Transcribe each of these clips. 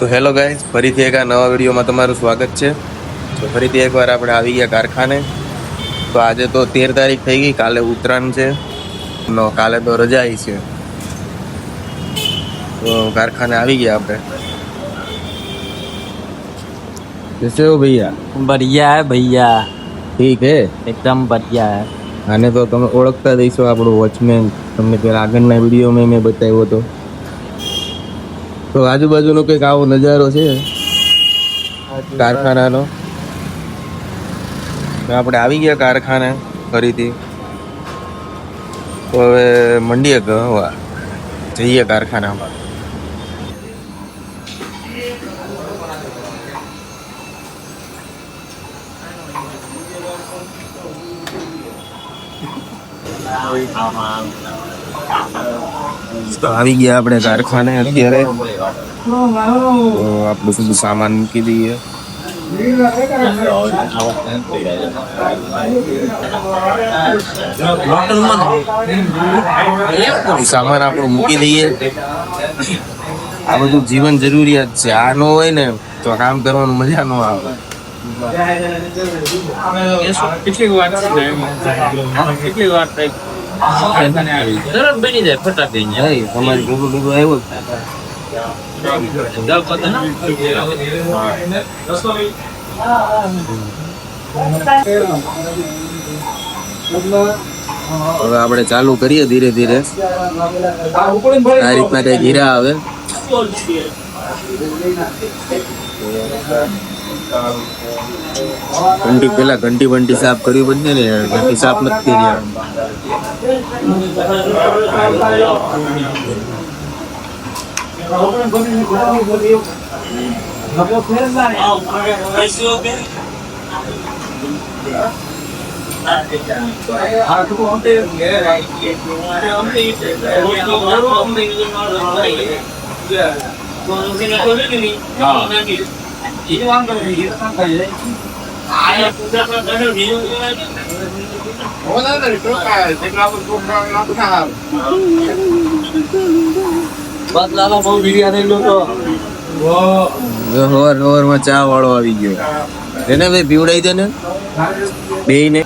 તો hello guys ફરીથી એક આ નવા વિડીયોમાં તમારું સ્વાગત છે. તો ફરીથી એકવાર આપણે આવી ગયા કારખાને. તો આજે તો તેર તારીખ થઈ ગઈ કાલે ઉત્તરાયણ છે. નો કાલે તો રજાઈ છે. તો કારખાને આવી ગયા આપણે. જશે હો ભૈયા? બઢિયા હે ભૈયા. ઠીક હે? એકદમ બઢિયા હે. આને તો તમે ઓળખતા દઈશો આપણો વોચમેન. તમને પેલા આગળના વિડીયોમાં મેં બતાવ્યો હતો. તો આજુબાજુનો કંઈક આવો નજારો છે? કારખાનાનો? આપણે આવી ગયા કારખાને ફરીથી. તો હવે મંડીએ ગવા જઈએ કારખાનામાં. આવી ગયા આપણે કારખાને અત્યારે. આપણું બધું સામાન મૂકી દઈએ. સામાન આપણું મૂકી દઈએ. આ બધું જીવન જરૂરિયાત છે. આ ન હોય ને તો કામ કરવાનું મજા ન આવે. કેટલી વાર કેટલી વાર તરત બની જાય તમારી આવ્યો હવે આપણે ચાલુ કરીએ ધીરે ધીરે. આ રીતના કઈ ધીરા આવે. ઘંટી પેલા ઘંટી બંટી સાફ કરવી પડશે ને ઘંટી સાફ નથી કરી જો હવાર હવારમાં ચા વાળો આવી ગયો. એને ભાઈ પીવડાવી દે ને. બે ને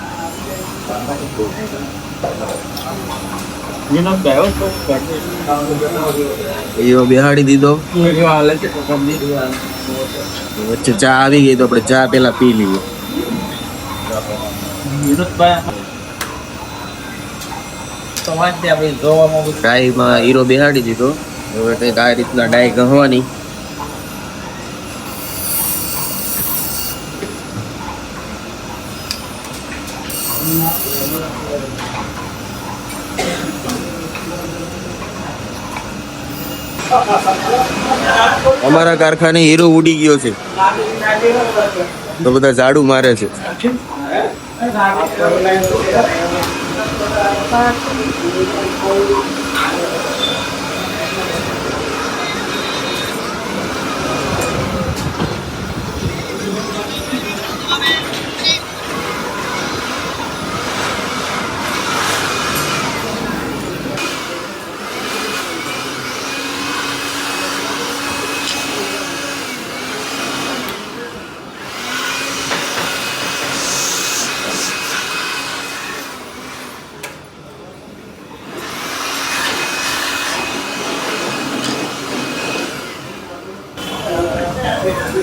એવો બેહાડી દીધો. વચ્ચે ચા આવી ગઈ તો આપણે ચા પેલા પી લઈએ. ડાઈમાં હીરો બેહાડી દીધો. હવે કંઈક આ રીતના ડાઈ ગહવાની. અમારા કારખાને હીરો ઉડી ગયો છે. તો બધા ઝાડુ મારે છે.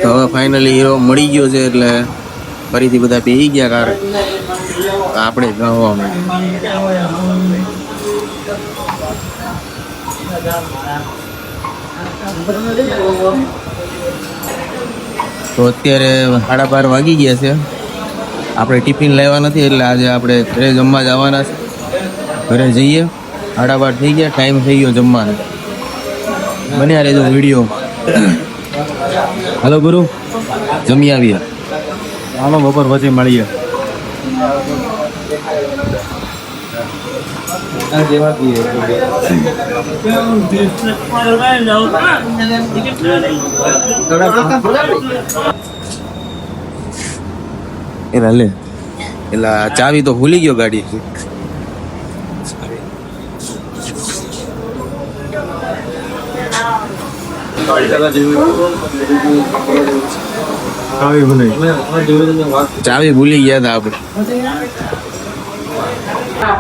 તો હવે ફાઇનલી હીરો મળી ગયો છે એટલે ફરીથી બધા બેસી ગયા કાર આપણે ગાવા તો અત્યારે સાડા બાર વાગી ગયા છે. આપણે ટિફિન લેવા નથી એટલે આજે આપણે ઘરે જમવા જવાના છે. ઘરે જઈએ. સાડા બાર થઈ ગયા. ટાઈમ થઈ ગયો જમવાનો. બન્યા રહેજો વીડિયો હલો ગુરુ. જમી આવીએ. હાલો બપોર પછી મળીએ. એલા લે એલા ચાવી તો ભૂલી ગયો ગાડી આવી બનાવી ચાવી ભૂલી ગયા હતા આપણે.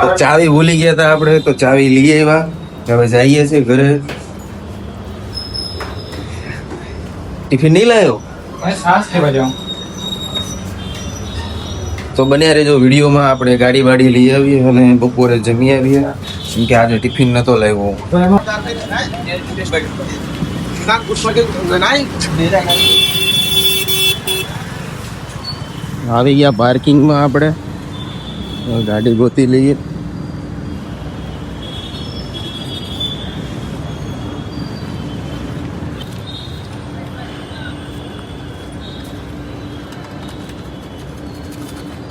તો ચાવી ભૂલી ગયા હતા આપણે, તો ચાવી લઈ આવ્યા. હવે જઈએ છીએ ઘરે. ટિફિન નહીં લાવ્યો તો બન્યા રહેજો વિડીયોમાં, આપણે ગાડી વાડી લઈ આવીએ અને બપોરે જમી આવીએ. કેમ કે આજે ટિફિન નતો લાવ્યો. આવી ગયા પાર્કિંગમાં આપણે. ગાડી ગોતી લઈએ.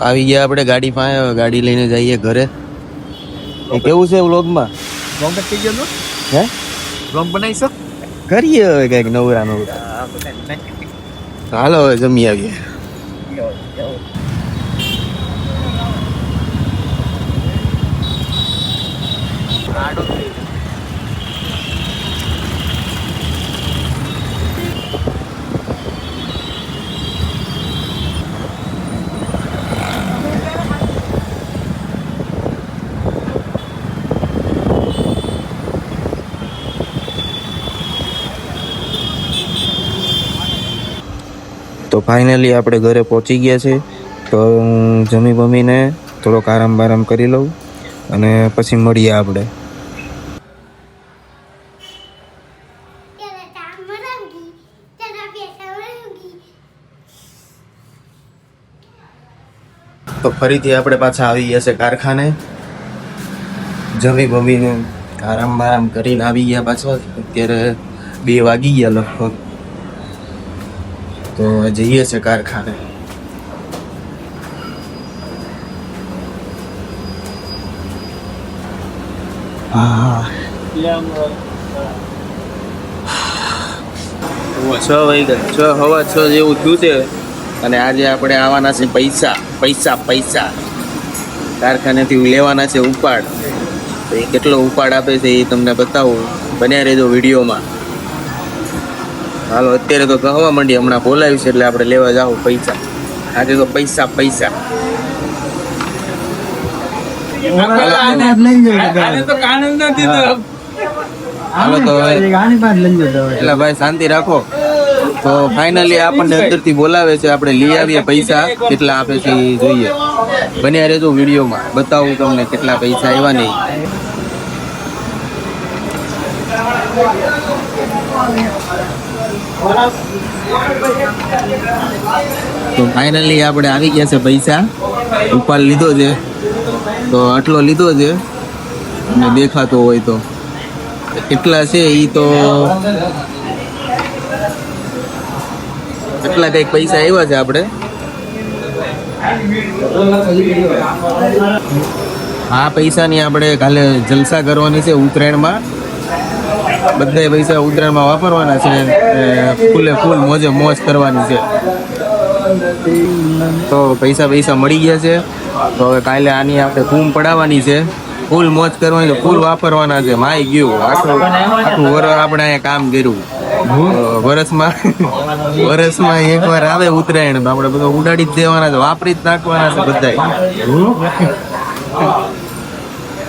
આવી ગયા આપણે ગાડી પાસે. ગાડી લઈને જઈએ ઘરે. કેવું છે વ્લોગમાં વ્લોગ થઈ ગયો હે? રોંગ બનાવીશો? કરીએ હવે કંઈક નવરા નવરા હાલો હવે જમી આવીએ. તો ફાઇનલી આપણે ઘરે પહોંચી ગયા છે તો હું જમી બમીને થોડોક આરામ બારામ કરી લઉં અને પછી મળીએ આપણે. તો ફરીથી આપણે પાછા આવી ગયા છે કારખાને. જમી બમીને આરામ બારામ કરીને આવી ગયા પાછા. અત્યારે બે વાગી ગયા લગભગ. તો જઈએ છે કારખાને. છ વાગ્યા છ. હવા છ જેવું થયું છે. અને આજે આપણે આવવાના છે પૈસા પૈસા પૈસા. કારખાનેથી લેવાના છે ઉપાડ. તો એ કેટલો ઉપાડ આપે છે એ તમને બતાવું. બન્યા રહેજો વિડીયોમાં. હાલો અત્યારે તો કહેવા માંડી હમણાં બોલાવ્યું છે એટલે આપણે લેવા જાવ પૈસા. આજે તો પૈસા પૈસા. હાલો. તો એટલે ભાઈ શાંતિ રાખો. તો ફાઇનલી આપણને અંદરથી બોલાવે છે આપણે લઈ આવીએ પૈસા કેટલા આપે છે એ જોઈએ. બન્યા રહેજો વિડીયોમાં. બતાવું તમને કેટલા પૈસા આવ્યા નહીં તો ફાઇનલી આપણે આવી ગયા છે પૈસા. ઉપાડ લીધો છે. તો આટલો લીધો છે. ને દેખાતો હોય તો. કેટલા છે એ તો કેટલા કંઈક પૈસા આવ્યા છે આપણે. આ પૈસાની આપણે કાલે જલસા કરવાની છે ઉત્તરાયણમાં. બધા પૈસા ઉત્તરાયણમાં વાપરવાના છે ફૂલે ફૂલ મોજે મોજ કરવાની છે. તો પૈસા પૈસા મળી ગયા છે. તો હવે કાલે આની આપણે ધૂમ પડાવવાની છે. ફૂલ મોજ કરવાની છે ફૂલ વાપરવાના છે. માય ગયું. આખું આખું વરસ આપણે અહીંયા કામ કર્યું. વરસમાં વરસમાં એકવાર આવે ઉત્તરાયણ. તો આપણે બધું ઉડાડી જ દેવાના છે વાપરી જ નાખવાના છે બધા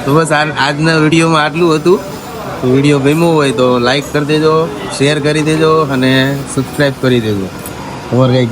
તો બસ આજના વિડીયોમાં આટલું હતું. વીડિયો ગમ્યો હોય તો લાઈક કરી દેજો શેર કરી દેજો અને સબસ્ક્રાઈબ કરી દેજો. તમારે કંઈક